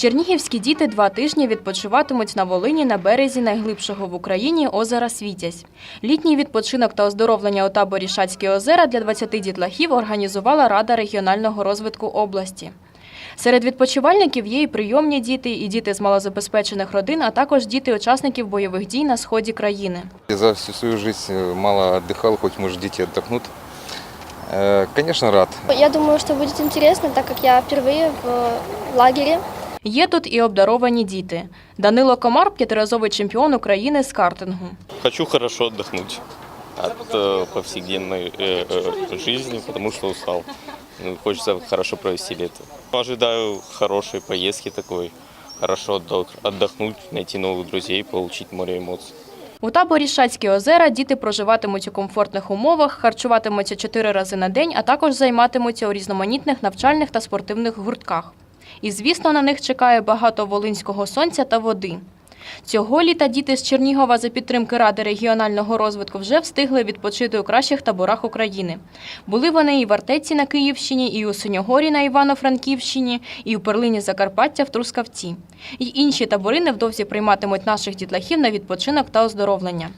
Чернігівські діти два тижні відпочиватимуть на Волині на березі найглибшого в Україні озера Світязь. Літній відпочинок та оздоровлення у таборі Шацькі озера для 20 дітлахів організувала Рада регіонального розвитку області. Серед відпочивальників є і прийомні діти, і діти з малозабезпечених родин, а також діти учасників бойових дій на сході країни. Я за всю свою жизнь э, мало отдыхал, хоть, может, дети отдохнут. Э, Конечно, рад. Я думаю, что будет интересно, так как я впервые в лагере. Є тут і обдаровані діти. Данило Комар – п'ятиразовий чемпіон України з картингу. Хочу хорошо отдохнуть от э, повседневной э, э, жизни, потому что устал. Ну, Хочется хорошо провести лето. Ожидаю хорошей поездки такой, хорошо отдох- отдохнуть, найти новых друзей, получить море эмоций. У таборі Шацькі озера діти проживатимуть у комфортних умовах, харчуватимуться чотири рази на день, а також займатимуться у різноманітних навчальних та спортивних гуртках. І, звісно, на них чекає багато волинського сонця та води. Цього літа діти з Чернігова за підтримки Ради регіонального розвитку вже встигли відпочити у кращих таборах України. Були вони і в Артеці на Київщині, і у Синьогорі на Івано-Франківщині, і у Перлині Закарпаття в Трускавці. І інші табори невдовзі прийматимуть наших дітлахів на відпочинок та оздоровлення.